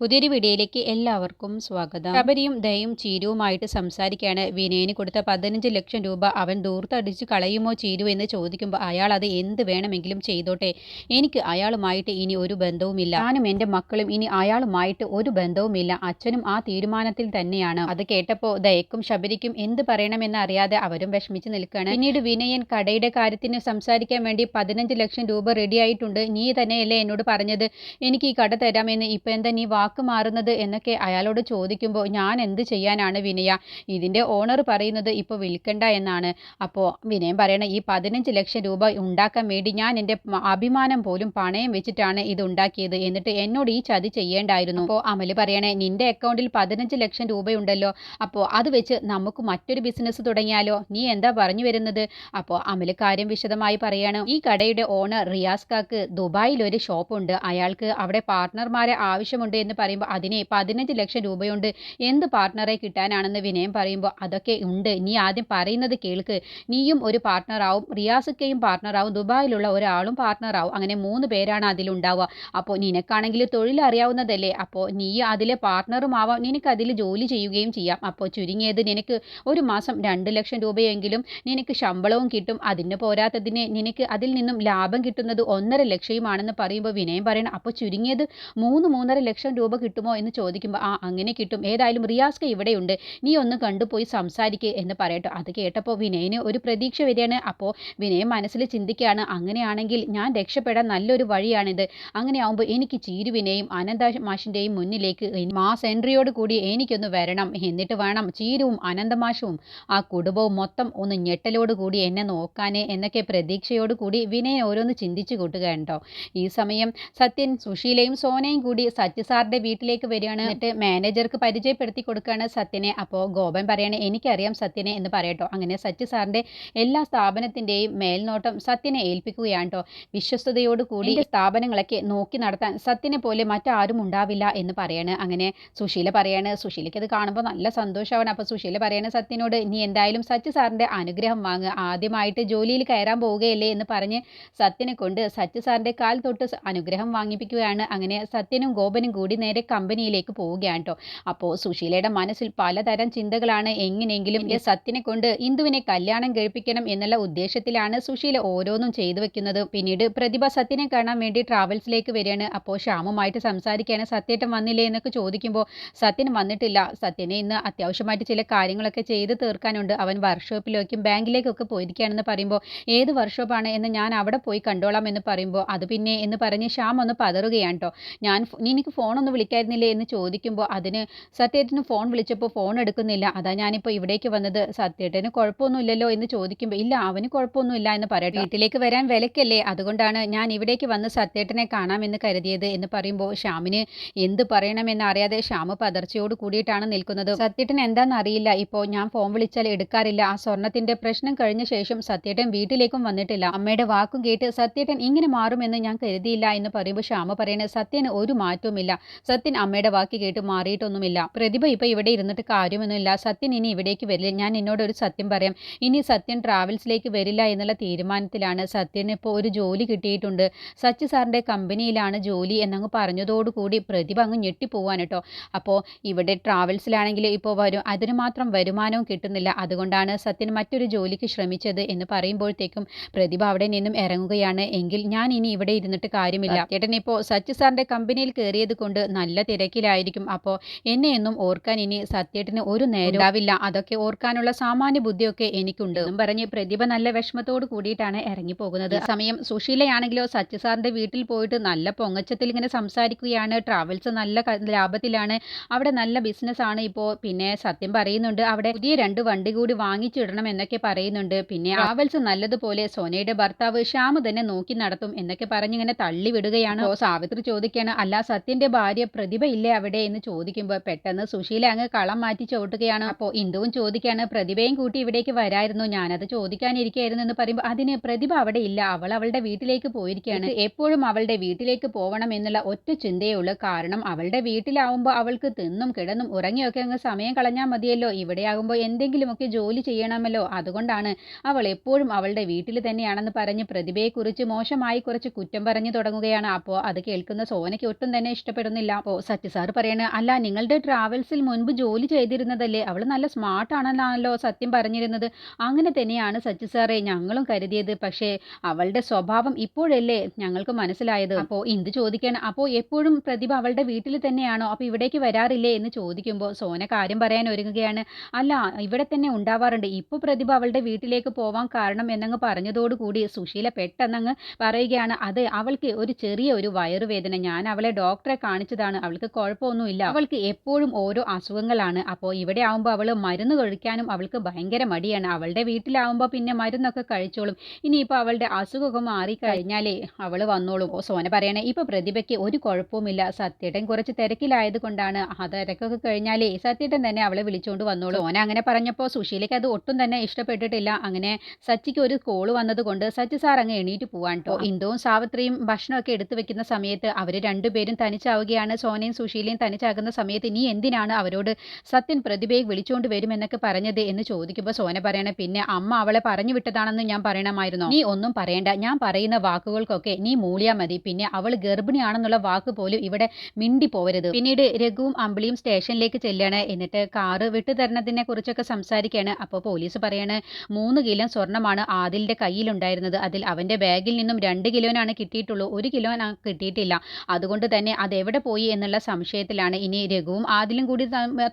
പുതിയൊരു വീഡിയോയിലേക്ക് എല്ലാവർക്കും സ്വാഗതം. ശബരിയും ദയും ചീരുവുമായിട്ട് സംസാരിക്കുകയാണ്. വിനയന് കൊടുത്ത പതിനഞ്ച് ലക്ഷം രൂപ അവൻ ദൂർത്തടിച്ച് കളയുമോ ചീരു എന്ന് ചോദിക്കുമ്പോൾ അയാൾ അത് എന്ത് വേണമെങ്കിലും ചെയ്തോട്ടെ. എനിക്ക് അയാളുമായിട്ട് ഇനി ഒരു ബന്ധവുമില്ല. ഞാനും എന്റെ മക്കളും ഇനി അയാളുമായിട്ട് ഒരു ബന്ധവുമില്ല. അച്ഛനും ആ തീരുമാനത്തിൽ തന്നെയാണ്. അത് കേട്ടപ്പോൾ ദയക്കും ശബരിക്കും എന്ത് പറയണമെന്ന് അറിയാതെ അവരും വിഷമിച്ച് നിൽക്കുകയാണ്. പിന്നീട് വിനയൻ കടയുടെ കാര്യത്തിന് സംസാരിക്കാൻ വേണ്ടി പതിനഞ്ച് ലക്ഷം രൂപ റെഡിയായിട്ടുണ്ട് നീ തന്നെയല്ലേ എന്നോട് പറഞ്ഞത്. എനിക്ക് ഈ കട തരാമെന്ന് ഇപ്പം എന്താ നീ വാക്ക് മാറുന്നത് എന്നൊക്കെ അയാളോട് ചോദിക്കുമ്പോൾ ഞാൻ എന്ത് ചെയ്യാനാണ് വിനയ? ഇതിന്റെ ഓണർ പറയുന്നത് ഇപ്പോൾ വിൽക്കണ്ട എന്നാണ്. അപ്പോൾ വിനയം പറയണ ഈ പതിനഞ്ച് ലക്ഷം രൂപ ഉണ്ടാക്കാൻ വേണ്ടി ഞാൻ എന്റെ അഭിമാനം പോലും പണയം വെച്ചിട്ടാണ് ഇത് ഉണ്ടാക്കിയത് എന്നിട്ട് എന്നോട് ഈ ചതി ചെയ്യേണ്ടായിരുന്നു. അപ്പോൾ അമൽ പറയണേ നിന്റെ അക്കൗണ്ടിൽ പതിനഞ്ച് ലക്ഷം രൂപയുണ്ടല്ലോ. അപ്പോൾ അത് വെച്ച് നമുക്ക് മറ്റൊരു ബിസിനസ് തുടങ്ങിയാലോ? നീ എന്താ പറഞ്ഞു വരുന്നത്? അപ്പോൾ അമൽ കാര്യം വിശദമായി പറയാണ് ഈ കടയുടെ ഓണർ റിയാസ് കാക്ക് ദുബായിൽ ഒരു ഷോപ്പുണ്ട്. അയാൾക്ക് അവിടെ പാർട്ട്ണർമാരെ ആവശ്യമുണ്ട് എന്ന് പറയുമ്പോൾ അതിനെ പതിനഞ്ച് ലക്ഷം രൂപയുണ്ട്. എന്ത് പാർട്ട്ണറെ കിട്ടാനാണെന്ന് വിനയം പറയുമ്പോൾ അതൊക്കെ ഉണ്ട്. നീ ആദ്യം പറയുന്നത് കേൾക്ക്. നീയും ഒരു പാർട്ട്ണറാവും റിയാസുക്കയും പാർട്ട്ണറാവും ദുബായിലുള്ള ഒരാളും പാർട്ട്ണറാവും അങ്ങനെ മൂന്ന് പേരാണ് അതിലുണ്ടാവുക. അപ്പോൾ നിനക്കാണെങ്കിൽ തൊഴിൽ അറിയാവുന്നതല്ലേ? അപ്പോൾ നീ അതിലെ പാർട്ട്ണറും ആവാം. നിനക്ക് അതിൽ ജോലി ചെയ്യുകയും ചെയ്യാം. അപ്പോൾ ചുരുങ്ങിയത് നിനക്ക് ഒരു മാസം രണ്ട് ലക്ഷം രൂപയെങ്കിലും നിനക്ക് ശമ്പളവും കിട്ടും. അതിന് പോരാത്തതിന് നിനക്ക് അതിൽ നിന്നും ലാഭം കിട്ടുന്നത് ഒന്നര ലക്ഷയുമാണെന്ന് പറയുമ്പോൾ വിനയം പറയണം. അപ്പോൾ ചുരുങ്ങിയത് മൂന്ന് മൂന്നര ലക്ഷം രൂപ കിട്ടുമോ എന്ന് ചോദിക്കുമ്പോൾ ആ അങ്ങനെ കിട്ടും. ഏതായാലും റിയാസ്ക ഇവിടെയുണ്ട്. നീ ഒന്ന് കണ്ടുപോയി സംസാരിക്കുക എന്ന് പറയട്ടോ. അത് കേട്ടപ്പോൾ വിനയന് ഒരു പ്രതീക്ഷ വരികയാണ്. അപ്പോൾ വിനയൻ മനസ്സിൽ ചിന്തിക്കുകയാണ്. അങ്ങനെയാണെങ്കിൽ ഞാൻ രക്ഷപ്പെടാൻ നല്ലൊരു വഴിയാണിത്. അങ്ങനെ ആവുമ്പോൾ എനിക്ക് ചീരുവിനെയും അനന്ത മാഷിന്റെയും മുന്നിലേക്ക് മാസ് എൻട്രിയോട് കൂടി എനിക്കൊന്ന് വരണം. എന്നിട്ട് വേണം ചീരുവും അനന്തമാഷും ആ കുടുംബവും മൊത്തം ഒന്ന് ഞെട്ടലോട് കൂടി എന്നെ നോക്കാനേ എന്നൊക്കെ പ്രതീക്ഷയോട് കൂടി വിനയൻ ഓരോന്ന് ചിന്തിച്ചു കൂട്ടുകയുണ്ടോ ഈ സമയം സത്യൻ സുശീലയും സോനയും കൂടി സത്യ സാറിന്റെ വീട്ടിലേക്ക് വരികയാണ്. എന്നിട്ട് മാനേജർക്ക് പരിചയപ്പെടുത്തി കൊടുക്കുകയാണ് സത്യനെ. അപ്പോൾ ഗോപൻ പറയണേ എനിക്കറിയാം സത്യനെ എന്ന് പറയട്ടോ. അങ്ങനെ സച്ച് സാറിന്റെ എല്ലാ സ്ഥാപനത്തിന്റെയും മേൽനോട്ടം സത്യനെ ഏൽപ്പിക്കുകയാണ് കേട്ടോ വിശ്വസ്തയോട് കൂടി സ്ഥാപനങ്ങളൊക്കെ നോക്കി നടത്താൻ സത്യനെ പോലെ മറ്റാരും ഉണ്ടാവില്ല എന്ന് പറയാണ്. അങ്ങനെ സുശീല പറയാണ് സുശീലയ്ക്ക് അത് കാണുമ്പോൾ നല്ല സന്തോഷമാണ്. അപ്പോൾ സുശീല പറയാണ് സത്യനോട് നീ എന്തായാലും സച്ച് സാറിന്റെ അനുഗ്രഹം വാങ്ങുക ആദ്യമായിട്ട് ജോലിയിൽ കയറാൻ പോവുകയല്ലേ? എന്ന് പറഞ്ഞ് സത്യനെ കൊണ്ട് സച്ച് സാറിന്റെ കാൽ തൊട്ട് അനുഗ്രഹം വാങ്ങിപ്പിക്കുകയാണ്. അങ്ങനെ സത്യനും ഗോപനും കൂടി നേരെ കമ്പനിയിലേക്ക് പോവുകയാണ് കേട്ടോ അപ്പോൾ സുശീലയുടെ മനസ്സിൽ പലതരം ചിന്തകളാണ് എങ്ങനെയെങ്കിലും ഈ സത്യനെ കൊണ്ട് ഇന്ദുവിനെ കല്യാണം കഴിപ്പിക്കണം എന്നുള്ള ഉദ്ദേശത്തിലാണ് സുശീല ഓരോന്നും ചെയ്തു വെക്കുന്നത്. പിന്നീട് പ്രതിഭ സത്യനെ കാണാൻ വേണ്ടി ട്രാവൽസിലേക്ക് വരികയാണ്. അപ്പോൾ ശ്യാമുമായിട്ട് സംസാരിക്കുകയാണ് സത്യേട്ടൻ വന്നില്ലേ എന്നൊക്കെ ചോദിക്കുമ്പോൾ സത്യൻ വന്നിട്ടില്ല. സത്യനെ ഇന്ന് അത്യാവശ്യമായിട്ട് ചില കാര്യങ്ങളൊക്കെ ചെയ്ത് തീർക്കാനുണ്ട്. അവൻ വർക്ക്ഷോപ്പിലേക്കും ബാങ്കിലേക്കൊക്കെ പോയിരിക്കുകയാണെന്ന് പറയുമ്പോൾ ഏത് വർക്ക്ഷോപ്പാണ് എന്ന് ഞാൻ അവിടെ പോയി കണ്ടോളാം എന്ന് പറയുമ്പോൾ അത് പിന്നെ എന്ന് പറഞ്ഞ് ശ്യാം ഒന്ന് പതറുകയാണ് കേട്ടോ ഞാൻ എനിക്ക് നീ ഫോണൊന്ന് വിളിക്കായിരുന്നില്ലേ എന്ന് ചോദിക്കുമ്പോൾ അതിന് സത്യേട്ടന് ഫോൺ വിളിച്ചപ്പോൾ ഫോൺ എടുക്കുന്നില്ല. അതാ ഞാനിപ്പോൾ ഇവിടേക്ക് വന്നത്. സത്യേട്ടന് കുഴപ്പമൊന്നുമില്ലല്ലോ എന്ന് ചോദിക്കുമ്പോൾ ഇല്ല അവന് കുഴപ്പമൊന്നുമില്ല എന്ന് പറയട്ടെ വീട്ടിലേക്ക് വരാൻ വിലക്കല്ലേ? അതുകൊണ്ടാണ് ഞാൻ ഇവിടേക്ക് വന്ന് സത്യേട്ടനെ കാണാമെന്ന് കരുതിയത് എന്ന് പറയുമ്പോൾ ശ്യാമിന് എന്ത് പറയണമെന്ന് അറിയാതെ ശ്യാമ് പതർച്ചയോട് കൂടിയിട്ടാണ് നിൽക്കുന്നത്. സത്യേട്ടൻ എന്താണെന്ന് അറിയില്ല. ഇപ്പോൾ ഞാൻ ഫോൺ വിളിച്ചാൽ എടുക്കാറില്ല. ആ സ്വർണത്തിന്റെ പ്രശ്നം കഴിഞ്ഞ ശേഷം സത്യേട്ടൻ വീട്ടിലേക്കും വന്നിട്ടില്ല. അമ്മയുടെ വാക്കും കേട്ട് സത്യേട്ടൻ ഇങ്ങനെ മാറുമെന്ന് ഞാൻ കരുതിയില്ല എന്ന് പറയുമ്പോൾ ശ്യാമ പറയുന്നത് സത്യന് ഒരു മാറ്റവുമില്ല. സത്യൻ അമ്മയുടെ വാക്ക് കേട്ട് മാറിയിട്ടൊന്നുമില്ല. പ്രതിഭ ഇപ്പൊ ഇവിടെ ഇരുന്നിട്ട് കാര്യമൊന്നുമില്ല. സത്യൻ ഇനി ഇവിടേക്ക് വരില്ല. ഞാൻ എന്നോട് ഒരു സത്യം പറയാം. ഇനി സത്യൻ ട്രാവൽസിലേക്ക് വരില്ല എന്നുള്ള തീരുമാനത്തിലാണ് സത്യന് ഇപ്പോൾ ഒരു ജോലി കിട്ടിയിട്ടുണ്ട്. സച്ചി സാറിന്റെ കമ്പനിയിലാണ് ജോലി എന്നങ്ങ് പറഞ്ഞതോടുകൂടി പ്രതിഭ അങ്ങ് ഞെട്ടിപ്പോവാൻ കേട്ടോ. അപ്പോൾ ഇവിടെ ട്രാവൽസിലാണെങ്കിൽ ഇപ്പോൾ വരും അതിന് മാത്രം വരുമാനവും കിട്ടുന്നില്ല. അതുകൊണ്ടാണ് സത്യൻ മറ്റൊരു ജോലിക്ക് ശ്രമിച്ചത് എന്ന് പറയുമ്പോഴത്തേക്കും പ്രതിഭ അവിടെ നിന്നും ഇറങ്ങുകയാണ്. എങ്കിൽ ഞാൻ ഇനി ഇവിടെ ഇരുന്നിട്ട് കാര്യമില്ല. ചേട്ടൻ ഇപ്പോൾ സച്ചി സാറിന്റെ കമ്പനിയിൽ കയറിയത് കൊണ്ട് നല്ല തിരക്കിലായിരിക്കും. അപ്പോൾ എന്നെ എന്നും ഓർക്കാൻ ഇനി സത്യേട്ടന് ഒരു നേരം ഉണ്ടാവില്ല. അതൊക്കെ ഓർക്കാനുള്ള സാമാന്യ ബുദ്ധിയൊക്കെ എനിക്കുണ്ട്. എന്നും പറഞ്ഞ് പ്രതിഭ നല്ല വിഷമത്തോട് കൂടിയിട്ടാണ് ഇറങ്ങി പോകുന്നത് സമയം സുശീലയാണെങ്കിലോ സത്യസാറിന്റെ വീട്ടിൽ പോയിട്ട് നല്ല പൊങ്ങച്ചത്തിൽ ഇങ്ങനെ സംസാരിക്കുകയാണ്. ട്രാവൽസ് നല്ല ലാഭത്തിലാണ്. അവിടെ നല്ല ബിസിനസ് ആണ് ഇപ്പോൾ പിന്നെ സത്യം പറയുന്നുണ്ട് അവിടെ പുതിയ രണ്ട് വണ്ടി കൂടി വാങ്ങിച്ചിടണം എന്നൊക്കെ പറയുന്നുണ്ട്. പിന്നെ ട്രാവൽസ് നല്ലതുപോലെ സോനയുടെ ഭർത്താവ് ശ്യാമ് തന്നെ നോക്കി നടത്തും എന്നൊക്കെ പറഞ്ഞിങ്ങനെ തള്ളി വിടുകയാണ് സാവിത്രി ചോദിക്കുകയാണ് അല്ല സത്യന്റെ ഭാര്യ പ്രതിഭ ഇല്ലേ അവിടെ എന്ന് ചോദിക്കുമ്പോൾ പെട്ടെന്ന് സുശീല അങ്ങ് കളം മാറ്റി ചവിട്ടുകയാണ്. അപ്പോൾ ഇന്ദുവും ചോദിക്കുകയാണ് പ്രതിഭയും കൂട്ടി ഇവിടേക്ക് വരായിരുന്നു. ഞാനത് ചോദിക്കാനിരിക്കുകയായിരുന്നു എന്ന് പറയുമ്പോൾ അതിന് പ്രതിഭ അവിടെ ഇല്ല. അവൾ അവളുടെ വീട്ടിലേക്ക് പോയിരിക്കുകയാണ് എപ്പോഴും അവളുടെ വീട്ടിലേക്ക് പോകണം എന്നുള്ള ഒറ്റ ചിന്തയേ ഉള്ളൂ. കാരണം അവളുടെ വീട്ടിലാവുമ്പോൾ അവൾക്ക് തിന്നും കിടന്നും ഉറങ്ങിയൊക്കെ അങ്ങ് സമയം കളഞ്ഞാൽ മതിയല്ലോ. ഇവിടെയാകുമ്പോൾ എന്തെങ്കിലുമൊക്കെ ജോലി ചെയ്യണമല്ലോ. അതുകൊണ്ടാണ് അവൾ എപ്പോഴും അവളുടെ വീട്ടിൽ തന്നെയാണെന്ന് പറഞ്ഞ് പ്രതിഭയെക്കുറിച്ച് മോശമായി കുറച്ച് കുറ്റം പറഞ്ഞു തുടങ്ങുകയാണ്. അപ്പോൾ അത് കേൾക്കുന്ന സോനയ്ക്ക് ഒട്ടും തന്നെ ഇഷ്ടപ്പെടുന്നില്ല. പ്രശ്നമല്ല അപ്പോൾ സത്യ സാർ പറയണ അല്ല നിങ്ങളുടെ ട്രാവൽസിൽ മുൻപ് ജോലി ചെയ്തിരുന്നതല്ലേ? അവൾ നല്ല സ്മാർട്ട് ആണെന്നാണല്ലോ സത്യം പറഞ്ഞിരുന്നത്. അങ്ങനെ തന്നെയാണ് സത്യ സാറേ ഞങ്ങളും കരുതിയത്. പക്ഷേ അവളുടെ സ്വഭാവം ഇപ്പോഴല്ലേ ഞങ്ങൾക്ക് മനസ്സിലായത്. അപ്പോ എന്ത് ചോദിക്കണം അപ്പോ എപ്പോഴും പ്രതിഭ അവളുടെ വീട്ടിൽ തന്നെയാണോ? അപ്പോൾ ഇവിടേക്ക് വരാറില്ലേ? എന്ന് ചോദിക്കുമ്പോൾ സോന കാര്യം പറയാൻ ഒരുങ്ങുകയാണ്. അല്ല ഇവിടെ തന്നെ ഉണ്ടാവാറുണ്ട്. ഇപ്പോൾ പ്രതിഭ അവളുടെ വീട്ടിലേക്ക് പോവാൻ കാരണം എന്നങ്ങ് പറഞ്ഞതോടുകൂടി സുശീല പെട്ടെന്നങ്ങ് പറയുകയാണ് അത് അവൾക്ക് ഒരു ചെറിയ ഒരു വയറുവേദന. ഞാൻ അവളെ ഡോക്ടറെ കാണിച്ചതാണ് അവൾക്ക് കുഴപ്പമൊന്നുമില്ല. അവൾക്ക് എപ്പോഴും ഓരോ അസുഖങ്ങളാണ്. അപ്പോൾ ഇവിടെ ആവുമ്പോൾ അവൾ മരുന്ന് കഴിക്കാനും അവൾക്ക് ഭയങ്കര മടിയാണ്. അവളുടെ വീട്ടിലാവുമ്പോൾ പിന്നെ മരുന്നൊക്കെ കഴിച്ചോളും. ഇനിയിപ്പോൾ അവളുടെ അസുഖമൊക്കെ മാറിക്കഴിഞ്ഞാലേ അവൾ വന്നോളും. ഓ സോന പറയണേ ഇപ്പോൾ പ്രതിഭയ്ക്ക് ഒരു കുഴപ്പവുമില്ല. സത്യേട്ടൻ കുറച്ച് തിരക്കിലായത് കൊണ്ടാണ് ആ തിരക്കൊക്കെ കഴിഞ്ഞാലേ സത്യേട്ടൻ തന്നെ അവളെ വിളിച്ചുകൊണ്ട് വന്നോളൂ. സോന അങ്ങനെ പറഞ്ഞപ്പോൾ സുശീലയ്ക്ക് അത് ഒട്ടും തന്നെ ഇഷ്ടപ്പെട്ടിട്ടില്ല. അങ്ങനെ സച്ചിക്ക് ഒരു കോൾ വന്നതുകൊണ്ട് സച്ചി സാർ അങ്ങ് എണീറ്റ് പോവാൻ കേട്ടോ ഇന്ദുവും സാവിത്രിയും ഭക്ഷണമൊക്കെ എടുത്തു വെക്കുന്ന സമയത്ത് അവർ രണ്ടുപേരും തനിച്ചാവുകയാണ്. സോനയും സുശീലയും തനിച്ചാകുന്ന സമയത്ത് നീ എന്തിനാണ് അവരോട് സത്യൻ പ്രതിഭയെ വിളിച്ചുകൊണ്ട് വരുമെന്നൊക്കെ പറഞ്ഞത് എന്ന് ചോദിക്കുമ്പോൾ സോന പറയണ പിന്നെ അമ്മ അവളെ പറഞ്ഞു വിട്ടതാണെന്ന് ഞാൻ പറയണമായിരുന്നു? നീ ഒന്നും പറയണ്ട. ഞാൻ പറയുന്ന വാക്കുകൾക്കൊക്കെ നീ മൂളിയാ മതി. പിന്നെ അവൾ ഗർഭിണിയാണെന്നുള്ള വാക്ക് പോലും ഇവിടെ മിണ്ടി പോവരുത് പിന്നീട് രഘുവും അമ്പിളിയും സ്റ്റേഷനിലേക്ക് ചെല്ലാണ്. എന്നിട്ട് കാറ് വിട്ടുതരണതിനെ കുറിച്ചൊക്കെ സംസാരിക്കുകയാണ് അപ്പോൾ പോലീസ് പറയാണ് മൂന്ന് കിലോ സ്വർണമാണ് ആദിലിന്റെ കയ്യിലുണ്ടായിരുന്നത്. അതിൽ അവന്റെ ബാഗിൽ നിന്നും രണ്ട് കിലോനാണ് കിട്ടിയിട്ടുള്ളൂ. ഒരു കിലോ കിട്ടിയിട്ടില്ല. അതുകൊണ്ട് തന്നെ അതെവിടെ പോയി എന്നുള്ള സംശയത്തിലാണ് ഇനി രഘുവും. ആദിലും കൂടി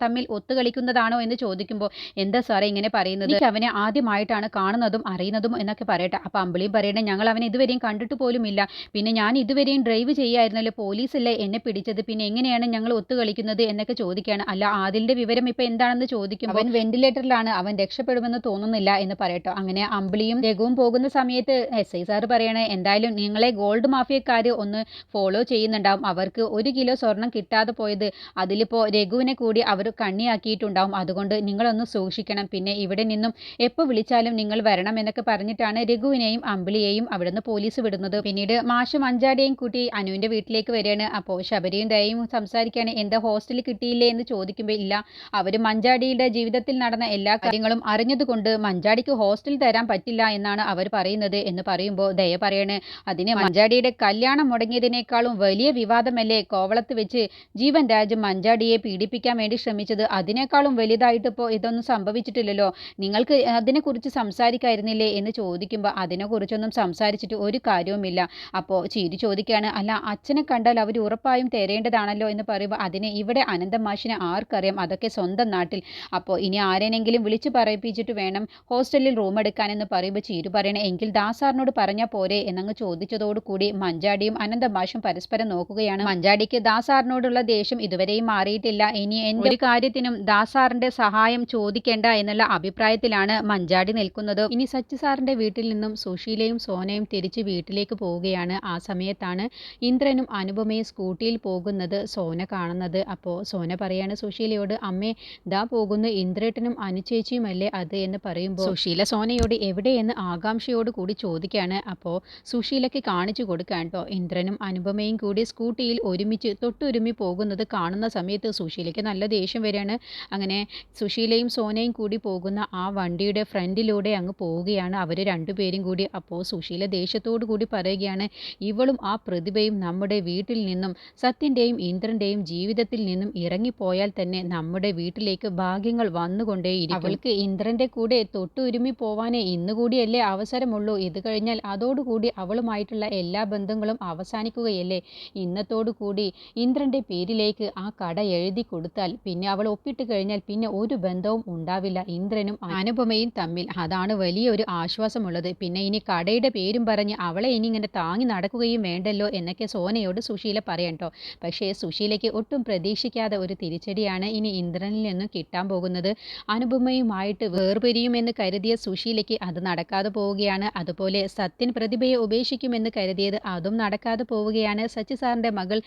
തമ്മിൽ ഒത്തുകളിക്കുന്നതാണോ എന്ന് ചോദിക്കുമ്പോൾ എന്താ സാറേ ഇങ്ങനെ പറയുന്നത്? അവനെ ആദ്യമായിട്ടാണ് കാണുന്നതും അറിയുന്നതും എന്നൊക്കെ പറയട്ടെ. അപ്പം അമ്പിളിയും പറയണേ ഞങ്ങൾ അവനെ ഇതുവരെയും കണ്ടിട്ട് പോലും ഇല്ല പിന്നെ ഞാൻ ഇതുവരെയും ഡ്രൈവ് ചെയ്യായിരുന്നല്ലോ പോലീസല്ലേ എന്നെ പിടിച്ചത്. പിന്നെ എങ്ങനെയാണ് ഞങ്ങൾ ഒത്തുകളിക്കുന്നത് എന്നൊക്കെ ചോദിക്കുകയാണ്. അല്ല ആദിലിന്റെ വിവരം ഇപ്പൊ എന്താണെന്ന് ചോദിക്കും അവൻ വെന്റിലേറ്ററിലാണ് അവൻ രക്ഷപ്പെടുമെന്ന് തോന്നുന്നില്ല എന്ന് പറയട്ടോ. അങ്ങനെ അമ്പിളിയും രഘുവും പോകുന്ന സമയത്ത് എസ് ഐ സാർ പറയണേ എന്തായാലും നിങ്ങളെ ഗോൾഡ് മാഫിയക്കാർ ഒന്ന് ഫോളോ ചെയ്യുന്നുണ്ടാവും. അവർക്ക് ഒരു കിലോ സ്വർണം കിട്ടാതെ പോയത്. അതിലിപ്പോൾ രഘുവിനെ കൂടി അവർ കണ്ണിയാക്കിയിട്ടുണ്ടാവും. അതുകൊണ്ട് നിങ്ങളൊന്ന് സൂക്ഷിക്കണം. പിന്നെ ഇവിടെ നിന്നും എപ്പോൾ വിളിച്ചാലും നിങ്ങൾ വരണം എന്നൊക്കെ പറഞ്ഞിട്ടാണ് രഘുവിനെയും അമ്പിളിയെയും അവിടുന്ന് പോലീസ് വിടുന്നത്. പിന്നീട് മാഷും മഞ്ചാടിയെയും കൂട്ടി അനുവിന്റെ വീട്ടിലേക്ക് വരികയാണ്. അപ്പോൾ ശബരിയും ദയയും സംസാരിക്കുകയാണ് എന്താ ഹോസ്റ്റലിൽ കിട്ടിയില്ലേ എന്ന് ചോദിക്കുമ്പോൾ ഇല്ല. അവർ മഞ്ചാടിയുടെ ജീവിതത്തിൽ നടന്ന എല്ലാ കാര്യങ്ങളും അറിഞ്ഞതുകൊണ്ട് മഞ്ചാടിക്ക് ഹോസ്റ്റൽ തരാൻ പറ്റില്ല എന്നാണ് അവർ പറയുന്നത് എന്ന് പറയുമ്പോൾ ദയ പറയണേ. അതിന് മഞ്ചാടിയുടെ കല്യാണം മുടങ്ങിയതിനേക്കാളും വലിയ വിവാദമല്ലേ? കോവളത്ത് വെച്ച് ജീവൻ രാജ് മഞ്ചാടിയെ പീഡിപ്പിക്കാൻ വേണ്ടി ശ്രമിച്ചത് അതിനേക്കാളും വലുതായിട്ട് ഇപ്പോൾ ഇതൊന്നും സംഭവിച്ചിട്ടില്ലല്ലോ. നിങ്ങൾക്ക് അതിനെക്കുറിച്ച് സംസാരിക്കായിരുന്നില്ലേ എന്ന് ചോദിക്കുമ്പോൾ അതിനെക്കുറിച്ചൊന്നും സംസാരിച്ചിട്ട് ഒരു കാര്യവുമില്ല. അപ്പോൾ ചിരി ചോദിക്കുകയാണ് അല്ല അച്ഛനെ കണ്ടാൽ അവർ ഉറപ്പായും തരേണ്ടതാണല്ലോ എന്ന് പറയുമ്പോൾ അതിനെ ഇവിടെ അനന്തമാഷിനെ ആർക്കറിയാം? അതൊക്കെ സ്വന്തം നാട്ടിൽ. അപ്പോൾ ഇനി ആരെനെങ്കിലും വിളിച്ചു പറയിപ്പിച്ചിട്ട് വേണം ഹോസ്റ്റലിൽ റൂം എടുക്കാനെന്ന് പറയുമ്പോൾ ചീരു പറയണേ. എങ്കിൽ ദാസാറിനോട് പറഞ്ഞാൽ പോരെ എന്നങ്ങ് ചോദിച്ചതോടുകൂടി മഞ്ചാടിയും അനന്തമാഷും പരസ്പരം നോക്കുകയാണ്. മഞ്ചാടിക്ക് ദാസാറിനോടുള്ള ദേഷ്യം ഇതുവരെയും മാറിയിട്ടില്ല. ഇനി എന്റെ ഒരു കാര്യത്തിനും ദാസാറിന്റെ സഹായം ചോദിക്കേണ്ട എന്നുള്ള അഭിപ്രായത്തിലാണ് മഞ്ചാടി നിൽക്കുന്നത്. ഇനി സച്ചി സാറിന്റെ വീട്ടിൽ നിന്നും സുശീലയും സോനയും തിരിച്ച് വീട്ടിലേക്ക് പോവുകയാണ് ആ സമയത്താണ് ഇന്ദ്രനും അനുപമയും സ്കൂട്ടിയിൽ പോകുന്നത് സോന കാണുന്നത്. അപ്പോൾ സോന പറയാണ് സുശീലയോട് അമ്മേ ദാ പോകുന്ന. ഇന്ദ്രേട്ടനും അനുചേച്ചിയുമല്ലേ അത്? എന്ന് പറയുമ്പോൾ സുശീല സോനയോട് എവിടെയെന്ന്? ആകാംക്ഷയോട് കൂടി ചോദിക്കുകയാണ്. അപ്പോൾ സുശീലയ്ക്ക് കാണിച്ചു കൊടുക്കാൻ കേട്ടോ. ഇന്ദ്രനും അനുപമയും കൂടി സ്കൂട്ടിയിൽ ഒരുമിച്ച് തൊട്ടുരുമി പോകുന്നത് കാണുന്ന സമയത്ത് സുശീലയ്ക്ക് നല്ല ദേഷ്യം വരികയാണ്. അങ്ങനെ സുശീലയും സോനയും കൂടി പോകുന്ന ആ വണ്ടിയുടെ ഫ്രണ്ടിലൂടെ അങ്ങ് പോവുകയാണ് അവർ രണ്ടുപേരും കൂടി. അപ്പോൾ സുശീല ദേഷ്യത്തോടു കൂടി പറയുകയാണ് ഇവളും ആ പ്രതിഭയും നമ്മുടെ വീട്ടിൽ നിന്നും സത്യന്റെയും ഇന്ദ്രന്റെയും ജീവിതത്തിൽ നിന്നും ഇറങ്ങിപ്പോയാൽ തന്നെ നമ്മുടെ വീട്ടിലേക്ക് ഭാഗ്യങ്ങൾ വന്നുകൊണ്ടേയിരിക്കും. അവൾക്ക് ഇന്ദ്രന്റെ കൂടെ തൊട്ടുരുമി പോവാനേ ഇന്നുകൂടിയല്ലേ അവസരമുള്ളൂ. ഇത് കഴിഞ്ഞാൽ അതോടുകൂടി അവളുമായിട്ടുള്ള എല്ലാ ബന്ധങ്ങളും അവസാനിക്കുകയല്ലേ? ഇന്നത്തോടു കൂടി ഇന്ദ്രന്റെ പേരിലേക്ക് ആ കട എഴുതി കൊടുത്താൽ പിന്നെ അവൾ ഒപ്പിട്ട് കഴിഞ്ഞാൽ പിന്നെ ഒരു ബന്ധവും ഉണ്ടാവില്ല. ഇന്ദ്രനും അനുപമയും തമ്മിൽ. അതാണ് വലിയൊരു ആശ്വാസമുള്ളത്. പിന്നെ ഇനി കടയുടെ പേരും പറഞ്ഞ് അവളെ ഇനി ഇങ്ങനെ താങ്ങി നടക്കുകയും വേണ്ടല്ലോ എന്നൊക്കെ സോനയോട് സുശീല പറയണ്ടോ പക്ഷേ സുശീലയ്ക്ക് ഒട്ടും പ്രതീക്ഷിക്കാതെ ഒരു തിരിച്ചടിയാണ് ഇനി ഇന്ദ്രനിൽ നിന്നും കിട്ടാൻ പോകുന്നത്. അനുപമയുമായിട്ട് വേർപിരിയുമെന്ന് കരുതിയ സുശീലയ്ക്ക് അത് നടക്കാതെ പോവുകയാണ്. അതുപോലെ സത്യൻ പ്രതിഭയെ ഉപേക്ഷിക്കുമെന്ന് കരുതിയത് അതും നടക്കാതെ പോവുകയാണ്. സച്ചി സാറിന്റെ മകൾ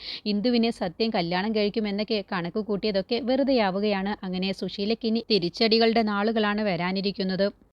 ഇന്ദുവിനെ സത്യം കല്യാണം കഴിക്കുമെന്നൊക്കെ കണക്ക് കൂട്ടിയതൊക്കെ വെറുതെയാവുകയാണ്. അങ്ങനെ സുശീലയ്ക്കിനി തിരിച്ചടികളുടെ നാളുകളാണ് വരാനിരിക്കുന്നത്.